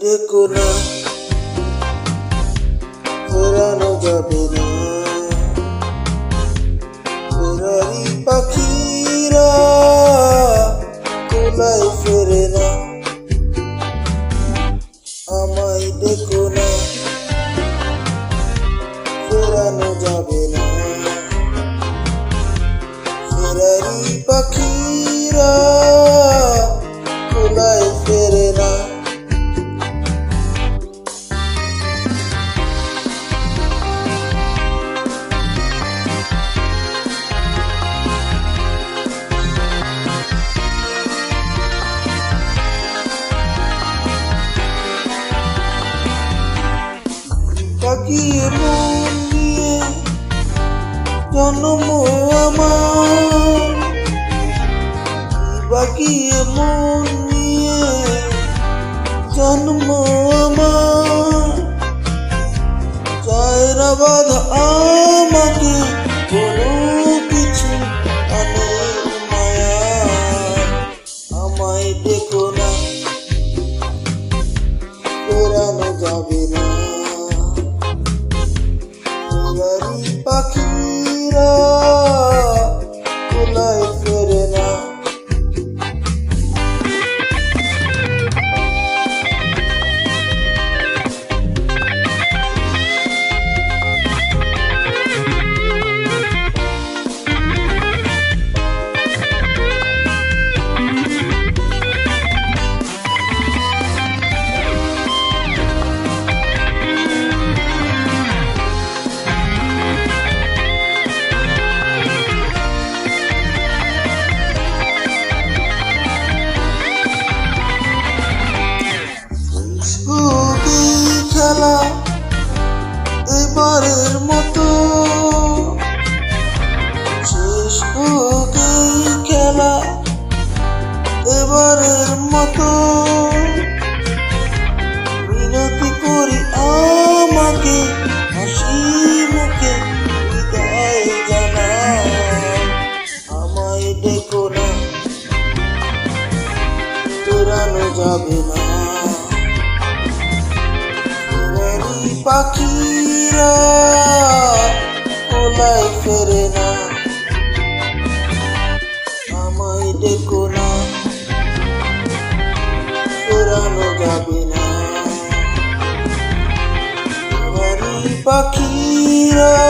দেখো না। ফেরানো যাবে না। ফেরারি পাখিরা কোলায় ফেরে না। আমায় দেখো না। ফেরানো যাবে না। ফেরারি পাখিরা তাকিয়ে মন নিয়ে জন্ম আমার। বাকিয়ে মন নিয়ে জন্ম পাখিরা এবারের মতো। মিনতি করি আমাকে, হাসি মুখে বিদায় জানা আমায় ডেকো না ফেরানো যাবে না। পাখিরা কোলায় ফেরে না। আমায় ডেকো না। পাখিরা কোলায়